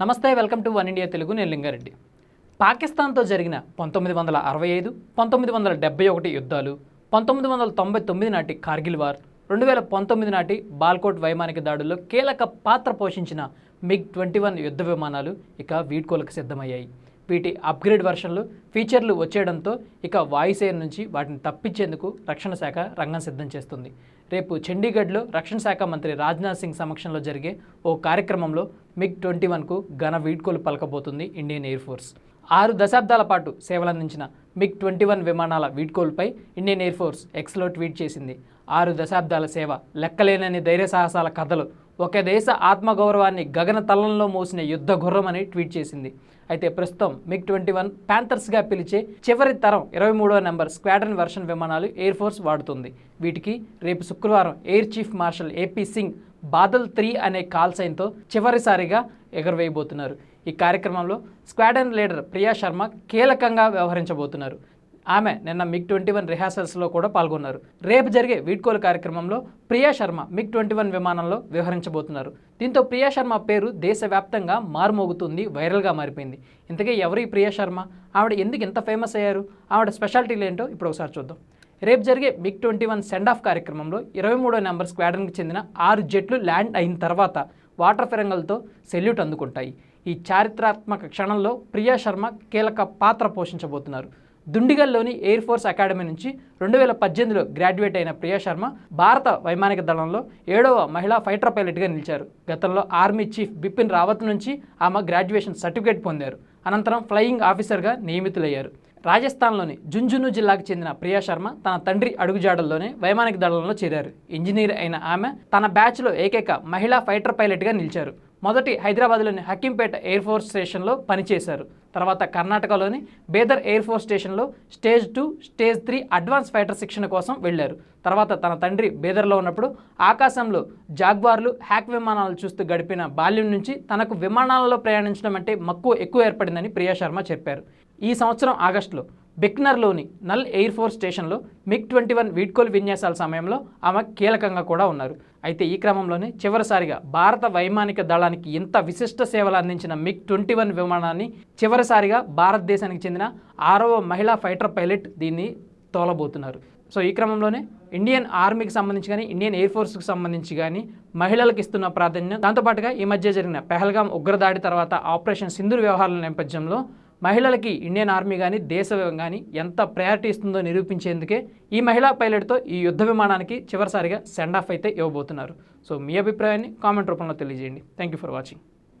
నమస్తే welcome to one India Telugu నేను లింగారెడ్డి. పాకిస్తాన్తో జరిగిన పంతొమ్మిది వందల అరవై ఐదు పంతొమ్మిది వందల డెబ్బై ఒకటి యుద్ధాలు పంతొమ్మిది వందల తొంభై తొమ్మిది నాటి కార్గిల్ వార్ రెండు వేల పంతొమ్మిది నాటి బాల్కోట్ వైమానిక దాడుల్లో కీలక పాత్ర పోషించిన మిగ్ ట్వంటీ వన్ యుద్ధ విమానాలు ఇక వీడ్కోలకు సిద్ధమయ్యాయి. వీటి అప్గ్రేడ్ వర్షన్లు ఫీచర్లు వచ్చేయడంతో ఇక వాయుసేన నుంచి వాటిని తప్పించేందుకు రక్షణ శాఖ రంగం సిద్ధం చేస్తుంది. రేపు చండీగఢ్లో రక్షణ శాఖ మంత్రి రాజ్నాథ్ సింగ్ సమక్షంలో జరిగే ఓ కార్యక్రమంలో మిగ్ ట్వంటీ వన్కు ఘన వీడ్కోలు పలకబోతుంది ఇండియన్ ఎయిర్ ఫోర్స్. ఆరు దశాబ్దాల పాటు సేవలందించిన మిగ్ ట్వంటీ వన్ విమానాల వీడ్కోలుపై ఇండియన్ ఎయిర్ ఫోర్స్ ఎక్స్లో ట్వీట్ చేసింది. ఆరు దశాబ్దాల సేవ లెక్కలేనని ధైర్య సాహసాల కథలు ఒక దేశ ఆత్మగౌరవాన్ని గగన తలంలో మోసిన యుద్ధ గుర్రం అని ట్వీట్ చేసింది. అయితే ప్రస్తుతం మిగ్ ట్వంటీ వన్ ప్యాంథర్స్గా పిలిచే చివరి తరం ఇరవై మూడవ నెంబర్ స్క్వాడ్రన్ వెర్షన్ విమానాలు ఎయిర్ ఫోర్స్ వాడుతుంది. వీటికి రేపు శుక్రవారం air chief marshal AP Singh Badal three అనే కాల్ సైన్తో చివరిసారిగా ఎగురవేయబోతున్నారు. ఈ కార్యక్రమంలో స్క్వాడన్ లీడర్ ప్రియా శర్మ కీలకంగా వ్యవహరించబోతున్నారు. ఆమె నిన్న మిగ్ ట్వంటీ వన్ రిహార్సల్స్లో కూడా పాల్గొన్నారు. రేపు జరిగే వీడ్కోలు కార్యక్రమంలో Priya Sharma MiG twenty one విమానంలో వ్యవహరించబోతున్నారు. దీంతో ప్రియా శర్మ పేరు దేశవ్యాప్తంగా మారుమోగుతుంది వైరల్గా మారిపోయింది. ఇంతకీ ఎవరు ఈ ప్రియా శర్మ? ఆవిడ ఎందుకు ఇంత ఫేమస్ అయ్యారు? ఆవిడ స్పెషాలిటీలు ఏంటో ఇప్పుడు ఒకసారి చూద్దాం. రేపు జరిగే MiG twenty one send off కార్యక్రమంలో ఇరవై మూడో నెంబర్ స్క్వాడ్రన్కి చెందిన ఆరు జెట్లు ల్యాండ్ అయిన తర్వాత వాటర్ ఫిరంగల్తో సెల్యూట్ అందుకుంటాయి. ఈ చారిత్రాత్మక క్షణంలో ప్రియా శర్మ కీలక పాత్ర పోషించబోతున్నారు. దుండిగల్లోని ఎయిర్ ఫోర్స్ అకాడమీ నుంచి రెండు వేల పద్దెనిమిదిలో గ్రాడ్యుయేట్ అయిన ప్రియా శర్మ భారత వైమానిక దళంలో ఏడవ మహిళా ఫైటర్ పైలట్గా నిలిచారు. గతంలో ఆర్మీ చీఫ్ బిపిన్ రావత్ నుంచి ఆమె గ్రాడ్యుయేషన్ సర్టిఫికేట్ పొందారు. అనంతరం ఫ్లయింగ్ ఆఫీసర్గా నియమితులయ్యారు. రాజస్థాన్లోని జుంజును జిల్లాకు చెందిన ప్రియా శర్మ తన తండ్రి అడుగుజాడల్లోనే వైమానిక దళంలో చేరారు. ఇంజనీర్ అయిన ఆమె తన బ్యాచ్లో ఏకైక మహిళా ఫైటర్ పైలట్గా నిలిచారు. మొదటి హైదరాబాద్లోని హకీంపేట ఎయిర్ ఫోర్స్ స్టేషన్లో పనిచేశారు. తర్వాత కర్ణాటకలోని బేదర్ ఎయిర్ ఫోర్స్ స్టేషన్లో stage two stage three advance fighter శిక్షణ కోసం వెళ్ళారు. తర్వాత తన తండ్రి బేదర్లో ఉన్నప్పుడు ఆకాశంలో జాగ్వార్లు హ్యాక్ విమానాలు చూస్తూ గడిపిన బాల్యం నుంచి తనకు విమానాలలో ప్రయాణించడం అంటే మక్కువ ఎక్కువ ఏర్పడిందని ప్రియా శర్మ చెప్పారు. ఈ సంవత్సరం ఆగస్టులో బిక్నర్లోని నల్ ఎయిర్ ఫోర్స్ స్టేషన్లో మిగ్ ట్వంటీ వన్ వీడ్కోలు విన్యాసాల సమయంలో ఆమె కీలకంగా కూడా ఉన్నారు. అయితే ఈ క్రమంలోనే చివరిసారిగా భారత వైమానిక దళానికి ఇంత విశిష్ట సేవలు అందించిన మిగ్ ట్వంటీ వన్ విమానాన్ని చివరిసారిగా భారతదేశానికి చెందిన ఆరవ మహిళా ఫైటర్ పైలట్ దీన్ని తోలబోతున్నారు. సో ఈ క్రమంలోనే ఇండియన్ ఆర్మీకి సంబంధించి కానీ ఇండియన్ ఎయిర్ ఫోర్స్కి సంబంధించి కానీ మహిళలకు ఇస్తున్న ప్రాధాన్యం. దాంతోపాటుగా ఈ మధ్య జరిగిన పెహల్గాం ఉగ్రదాడి తర్వాత ఆపరేషన్ సింధు వ్యవహారాల నేపథ్యంలో మహిళలకి ఇండియన్ ఆర్మీ కానీ దేశవ్యం కానీ ఎంత ప్రయారిటీ ఇస్తుందో నిరూపించేందుకే ఈ మహిళా పైలట్తో ఈ యుద్ధ విమానానికి చివరిసారిగా సెండ్ ఆఫ్ అయితే ఇవ్వబోతున్నారు. సో మీ అభిప్రాయాన్ని కామెంట్ రూపంలో తెలియజేయండి. Thank you for watching